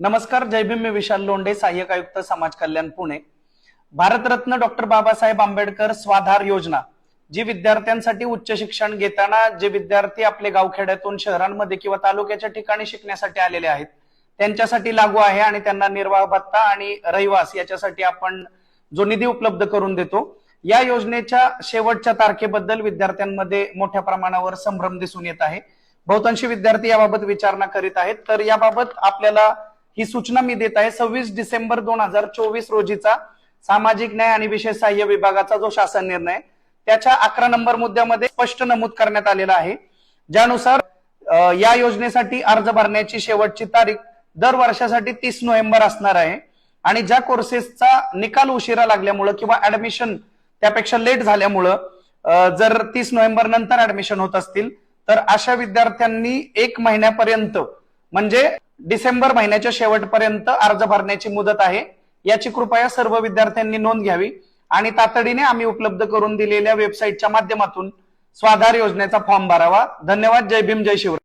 नमस्कार जय भीम. मी विशाल लोंढे सहाय्यक आयुक्त समाज कल्याण पुणे. भारतरत्न डॉक्टर बाबासाहेब आंबेडकर स्वाधार योजना जी विद्यार्थ्यांसाठी उच्च शिक्षण घेताना जे विद्यार्थी आपले गावखेड्यातून शहरांमध्ये किंवा तालुक्याच्या ठिकाणी शिकण्यासाठी आलेले आहेत त्यांच्यासाठी लागू आहे आणि त्यांना निर्वाह भत्ता आणि रहिवास याच्यासाठी आपण जो निधी उपलब्ध करून देतो या योजनेच्या शेवटच्या तारखेबद्दल विद्यार्थ्यांमध्ये मोठ्या प्रमाणावर संभ्रम दिसून येत आहे. बहुतांशी विद्यार्थी याबाबत विचारणा करीत आहेत तर याबाबत आपल्याला ही सूचना मी देत आहे. सव्वीस डिसेंबर दोन हजार चोवीस रोजीचा सामाजिक न्याय आणि विशेष सहाय्य विभागाचा जो शासन निर्णय त्याच्या अकरा नंबर मुद्द्यामध्ये स्पष्ट नमूद करण्यात आलेला आहे. ज्यानुसार या योजनेसाठी अर्ज भरण्याची शेवटची तारीख दर वर्षासाठी तीस नोव्हेंबर असणार आहे. आणि ज्या कोर्सेसचा निकाल उशिरा लागल्यामुळं किंवा ऍडमिशन त्यापेक्षा लेट झाल्यामुळं जर तीस नोव्हेंबर नंतर ऍडमिशन होत असतील तर अशा विद्यार्थ्यांनी एक महिन्यापर्यंत म्हणजे डिसेंबर महिन्याच्या शेवटपर्यंत अर्ज भरण्याची मुदत आहे. याची कृपया सर्व विद्यार्थ्यांनी नोंद घ्यावी आणि तातडीने आम्ही उपलब्ध करून दिलेल्या वेबसाईटच्या माध्यमातून स्वाधार योजनेचा फॉर्म भरावा. धन्यवाद. जय भीम. जय शिवराय.